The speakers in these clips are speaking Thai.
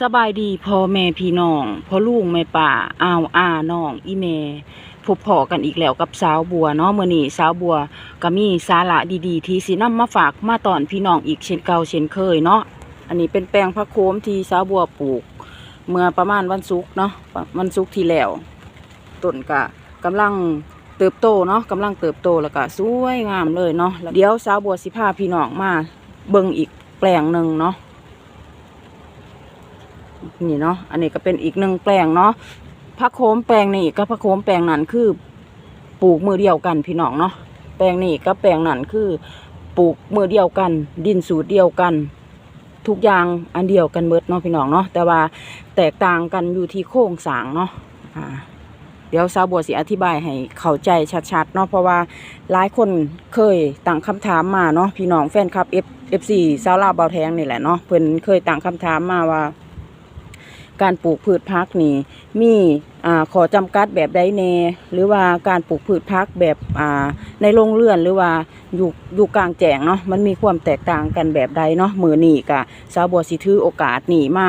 สบายดีพ่อแม่พี่น้องพ่อลุงแม่ป่าอ้าวอาน้องอีแม่พบพอกันอีกแล้วกับสาวบัวเนาะมื้อนี้สาวบัวก็มีสาระดีๆ ที่สินำมาฝากมาตอนพี่น้องอีกเช่นเก่าเช่นเคยเนาะอันนี้เป็นแปลงผักโขมที่สาวบัวปลูก เมื่อประมาณวันศุกร์เนาะวันศุกร์ที่แล้วต้นก็กำลังเติบโตเนาะกำลังเติบโตแล้วก็สวยงามเลยเนาะเดี๋ยวสาวบัวสิพาพี่น้องมาเบิ่งอีกแปลงหนึ่งเนาะ นี่เนาะอันนี้ก็เป็นอีกหนึ่งแปลงเนาะพักโคมแปลงนี่กับพักโคมแปลงนั้นคือปลูกมือเดียวกันพี่น้องเนาะแปลงนี่กับแปลงนั้นคือปลูกมือเดียวกัน ดินสูตรเดียวกัน ทุกอย่างอันเดียวกันเบิดเนาะพี่น้องเนาะแต่ว่าแตกต่างกันอยู่ที่โครงสางเนาะอ่าเดี๋ยวสาวบัวสิอธิบายให้เข้าใจชัดๆเนาะเพราะว่าหลายคนเคยตั้งคำถามมาเนาะพี่น้องแฟนคลับ F FC สาวลาวเบาแทงนี่แหละเนาะเพิ่นเคยตั้งคำถามมาว่า การปลูกพืชพักนี่มีอขอจำกัดแบบใดแน่หรือว่าการปลูกพืชพักแบบในโรงเรือนหรือว่าอยู่อยู่กลางแจ้งเนาะมันมีความแตกต่างกันแบบใดเนาะมือนี่กะสาวบัวสิถือโอกาสนี่มา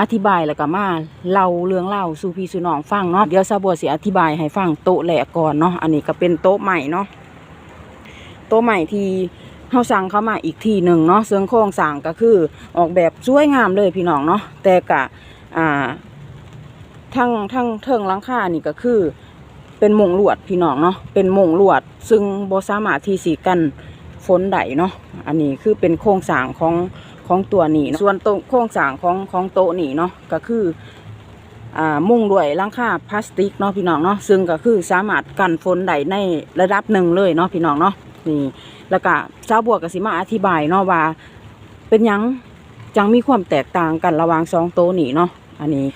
อธิบายแล้วก็มาเล่าเรื่องเล่าสู่พี่สู่น้องฟังเนาะเดี๋ยวสาวบัวสิอธิบายให้ฟังโต๊ะแหลกก่อนเนาะอันนี้ก็เป็นโต๊ะใหม่เนาะโต๊ะใหม่ที่เฮาสั่งเข้ามาอีกทีหนึ่งเนาะเสื่อโครงสั่งก็คือออกแบบสวยงามเลยพี่น้องเนาะแต่กะ อ่าทั้งทั้งเทิงลังคานี่ก็คือ เป็นมงลวดพี่น้องเนาะเป็นมงลวด ซึ่งบสามารถที่สีกันฝนได้เนาะอันนี้คือเป็นโครงสร้างของของตัวนี้ส่วนโตรงโครงสร้างของของโต๊ะนี่เนาะก็คืออ่ามุ่งด้วยลังคาพลาสติกเนาะพี่น้องเนาะซึ่งก็คือสามารถกันฝนได้ในระดับหนึ่งเลยเนาะพี่น้องเนาะนี่แล้วก็เจ้าบัวกสิมาอธิบายเนาะว่าเป็นยังจังมีความแตกต่างกันระหว่างสองโต๊ะนี่เนาะ อันนี้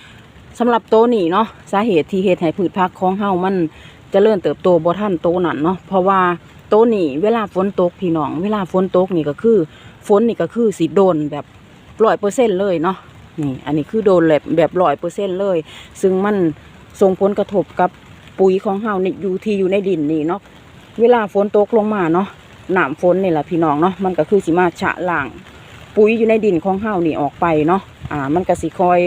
สำหรับโตนี่เนาะสาเหตุที่เฮ็ดให้พืชพักของเฮามันจเจริญเติบโตบ่ทันโตนั้นเนาะเพราะว่าโตนี่เวลาฝนตกพี่น้อง เวลาฝนตกนี่ก็คือฝนนี่ก็คือสิโดนแบบร้อยเปอร์เซ็นเลยเนาะนี่อันนี้คือโดนแบบแบบร้อยเปอร์เซ็นเลย ซึ่งมันส่งผลกระทบกับปุ๋ยของเฮานี่อยู่ที่อยู่ในดินนี่เนาะเวลาฝนตกลงมาเนาะหน้ำฝนนี่แหละพี่น้องเนาะมันก็คือสิมาฉะล้าง ปุ๋ยอยู่ในดินของเฮานี่ออกไปเนาะ อ่ามันก็สิคอย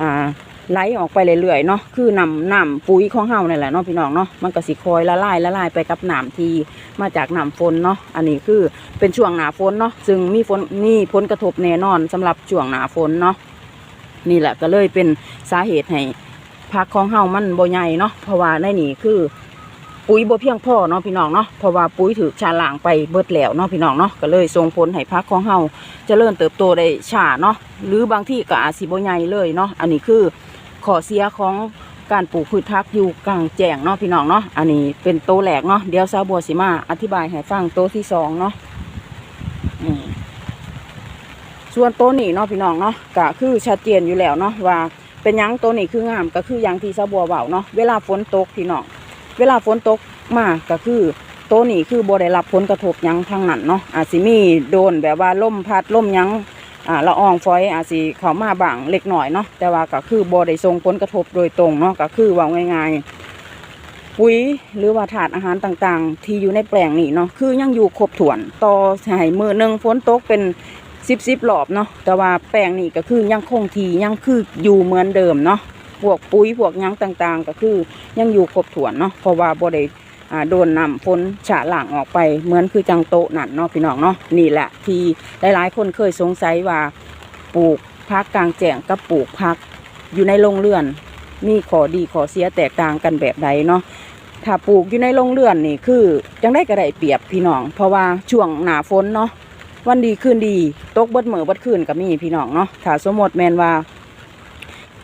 อ่าไหลออกไปเรื่อยๆเนาะคือนำน้ำปุ๋ยของเฮานี่แหละเนาะพี่น้องเนาะมันก็สิคอยละลายละลายไปกับน้ำที่มาจากน้ำฝนเนาะอันนี้คือเป็นช่วงหนาฝนเนาะซึ่งมีฝนมีผลกระทบแน่นอนสำหรับช่วงหนาฝนเนาะนี่แหละก็เลยเป็นสาเหตุให้พักของเฮามันบ่ใหญ่เนาะเพราะว่าในนี่คือ ปุ๋ยบ่เพียงพอเนาะพี่น้องเนาะเพราะว่าปุ๋ยถือชาล้างไปเบิดแล้วเนาะพี่น้องเนาะก็เลยส่งผลให้พักของเฮาเจริญเติบโตได้ช้าเนาะหรือบางที่ก็อาจสิบ่ใหญ่เลยเนาะอันนี้คือข้อเสียของการปลูกพืชพักอยู่กลางแจ้งเนาะพี่น้องเนาะอันนี้เป็นโตแหลกเนาะเดี๋ยวสาวบัวสิมาอธิบายให้ฟังโตที่สองเนาะอืมส่วนโตนี้เนาะพี่น้องเนาะก็คือชัดเจนอยู่แล้วเนาะว่าเป็นยังโตนี้คืองามก็คือย่างที่สาวบัวเว้าเนาะเวลาฝนตกพี่น้อง เวลาฝนตกมาก็คือโตวนี้คือบ่ได้รับผลกระทบยังทางนั้นเนาะอาจสิมีโดนแบบว่าลมพัดลมยังอ่าละอองฝอยอาจสิเข้ามาบางเล็กหน้อยเนาะแต่ว่าก็คือบ่ได้ส่งผลกระทบโดยตรงเนาะก็คือว่าง่ายๆปุ๋ยหรือว่าถาดอาหารต่างๆ ที่อยู่ในแปลงนี่เนาะคือยังอยู่ครบถ้วนต่อให้มือหนึ่งฝนตกเป็นสิบสิบรอบเนาะแต่ว่าแปลงนี่ก็คือยังคงทียังคืออยู่เหมือนเดิมเนาะ พวกปุ๋ยพวกยังต่างๆ ก็คือยังอยู่ครบถ้วนเนาะเพราะว่าบ่ได้โดนนำฝนฉะหลังออกไปเหมือนคือจังโตนั่นเนาะพี่น้องเนาะนี่แหละที่หลายๆ คนเคยสงสัยว่าปลูกพักกลางแจ้งกับปลูกพักอยู่ในโรงเรือน มีขอดีขอเสียแตกต่างกันแบบใดเนาะถ้าปลูกอยู่ในโรงเรือนนี่คือจังได้กระไดเปรียบพี่น้อง เพราะว่าช่วงหนาฝนเนาะวันดีคืนดีตกบดเหมือบดคืนก็มีพี่น้องเนาะถ้าสมมติแมนว่า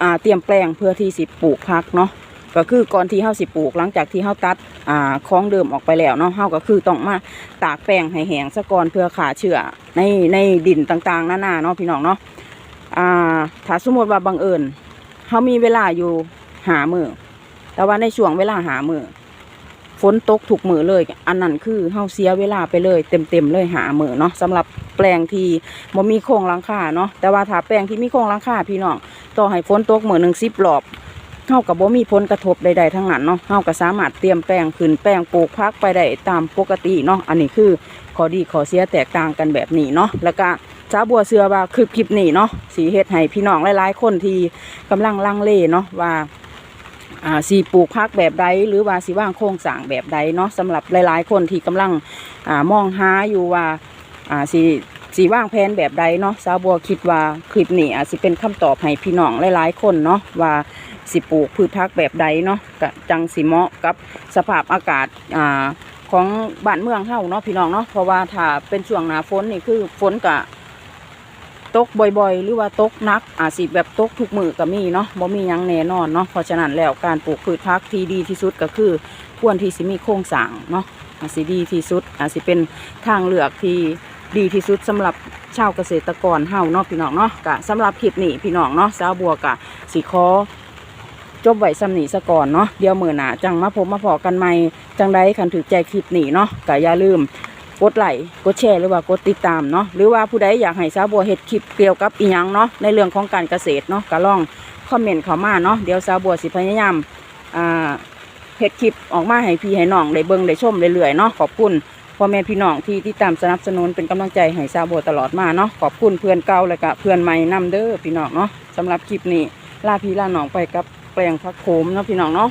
อ่าเตรียมแปลงเพื่อที่สิปลูกพักเนาะก็คือก่อนที่เฮาสิปลูกหลังจากที่เฮาตัดอ่าของเดิมออกไปแล้วเนาะเฮาก็คือต้องมาตากแป้งให้แห้งซะก่อนเพื่อขาเชื้อในในดินต่างๆหน้านาเนาะพี่น้องเนาะอ่าถ้าสมมติว่าบังเอิญเฮามีเวลาอยู่หามือแต่ว่าในช่วงเวลาหามือ ฝนตกถูกมือเลย อันนั้นคือเฮาเสียเวลาไปเลย เต็มๆเลยหามือเนาะสำหรับแปลงที่บ่มีโครงหลังคาเนาะแต่ว่าถ้าแปลงที่มีโครงหลังคาพี่น้องต่อให้ฝนตกมือหนึ่งสิบรอบเฮากับบ่มีผลกระทบใดๆทั้งนั้นเนาะเฮาก็สามารถเตรียมแปลงขึ้นแปลงปลูกพักไปได้ตามปกติเนาะอันนี้คือข้อดีข้อเสียแตกต่างกันแบบนี้เนาะแล้วก็จ้าบัวเสือว่าคือคลิปนี้เนาะสีเฮ็ดให้พี่น้องหลายๆ คนที่กำลังลังเลเนาะว่า สีปลูกพักแบบใดหรือว่าสีว่างโครงสร้างแบบใดเนาะสำหรับหลายๆ คนที่กำลังอมองหาอยู่ว่าสีสีว่างแผนแบบใดเนาะสาวบัวคิดว่าคลิปนี้อาจสิเป็นคำตอบให้พี่น้องหลายๆ คนเนาะว่าสิปลูกพืชพักแบบใดเนาะกะจังสิเหมาะกับสภาพอากาศอ่าของบ้านเมืองเฮาเนาะพี่น้องเนาะเพราะว่าถ้าเป็นช่วงหน้าฝนนี่คือฝนกะ ตกบ่อยๆ หรือว่าตกนักอาจสิแบบตกทุกมือก็มีเนาะบ่มียังแน่นอนเนาะเพราะฉะนั้นแล้วการปลูกพืชพักที่ดีที่สุดก็คือควรที่สิมีโครงสร้างเนาะอาจสิดีที่สุดอาจสิเป็นทางเลือกที่ดีที่สุดสำหรับชาวเกษตรกรเฮาเนาะพี่น้องเนาะกะสำหรับคลิปนี้พี่น้องเนาะสาวบัวกะสิขอจบไว้สำนีซะก่อนเนาะเดี๋ยวมือหนาจังมาพบมาพอกันใหม่จังใดคันถือใจคลิปนี้เนาะก็อย่าลืม กดไลค์กดแชร์หรือว่ากดติดตามเนาะหรือว่าผู้ใดอยากให้สาวบัวเฮ็ดคลิปเกี่ยวกับอีหยังเนาะในเรื่องของการเกษตรเนาะก็ลองคอมเมนต์เข้ามาเนาะเดี๋ยวสาวบัวสิพยายามอ่าเฮ็ดคลิปออกมาให้พี่ให้น้องได้เบิ่งได้ชมเรื่อยๆเนาะขอบคุณพ่อแม่พี่น้องที่ติดตามสนับสนุนเป็นกำลังใจให้สาวบัวตลอดมาเนาะขอบคุณเพื่อนเก่าและก็เพื่อนใหม่นํเด้อพี่น้องเนาะสำหรับคลิปนี้ลาพี่ลาน้องไปกับแปลงผักโขมเนาะพี่น้องเนาะ